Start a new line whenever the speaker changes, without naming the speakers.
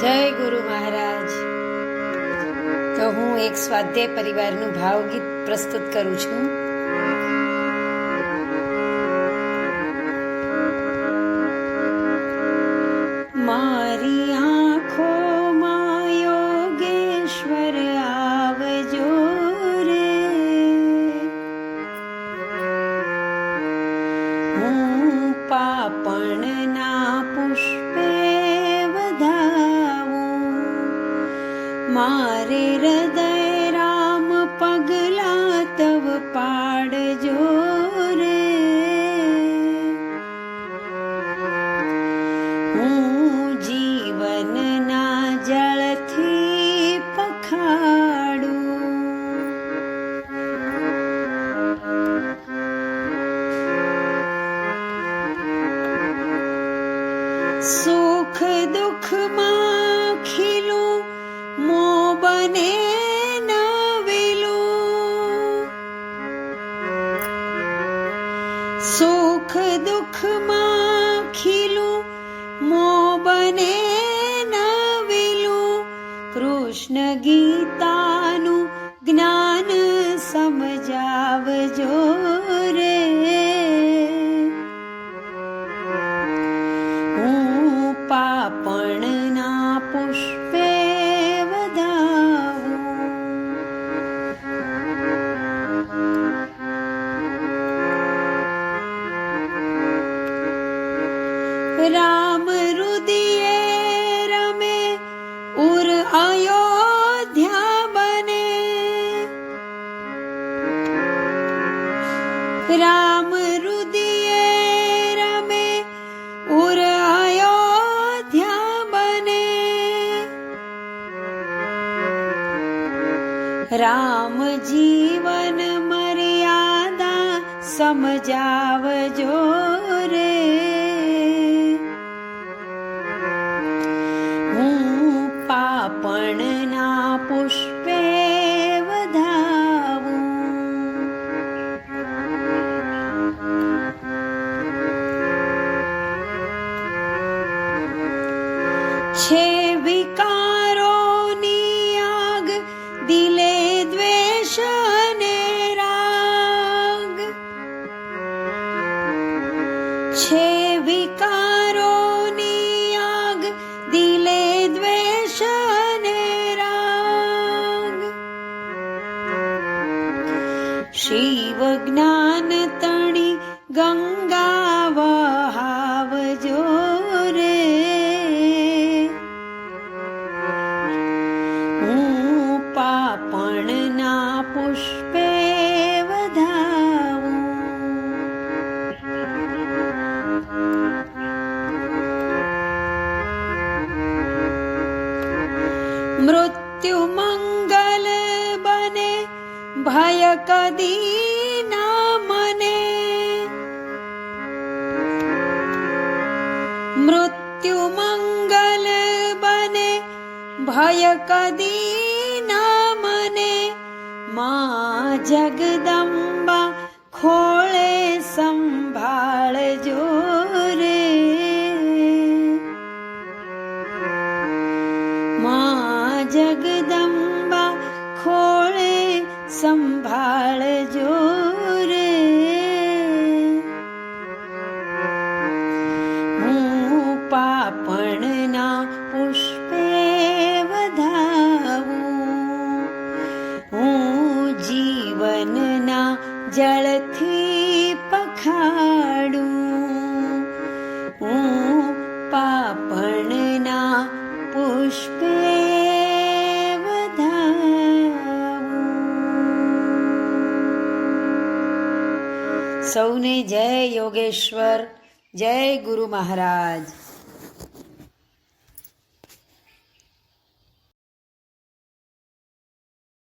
જય ગુરુ મહારાજ. તો હું એક સ્વાધ્યાય પરિવારનું ભાવગીત પ્રસ્તુત કરું છું. મારી આંખોમાં યોગેશ્વર આવજો હું પાપણના પુષ્પે हृदय राम पगला तव पाड जीवन ना जल पखाड। सुख दुख मा બને નવેલું. સુખ દુઃખમાં ખીલું, મો બને નવેલું. કૃષ્ણ ગીતાનું જ્ઞાન સમજાવજો રે. હું પાપણના રામ રુદિયે રમે, ઉર અયોધ્યા બને. રામ રુદિયે રમે, ઉર અયોધ્યા બને. રામ જીવન મર્યાદા સમજાવજો પાપણના પુષ્પે શિવ જ્ઞાન તણી ગંગા વહાવજો રે હું પાપણના પુષ્પે વધાવું. મૃત્યુ બને भय कदीना मने मृत्युमङ्गल बने भय कदीना मने मा जगदम् સંભાળજો રે હું પાપણના પુષ્પે વધાવું. હું જીવનના જળથી પખાડું. સૌને જય યોગેશ્વર. જય ગુરુ મહારાજ.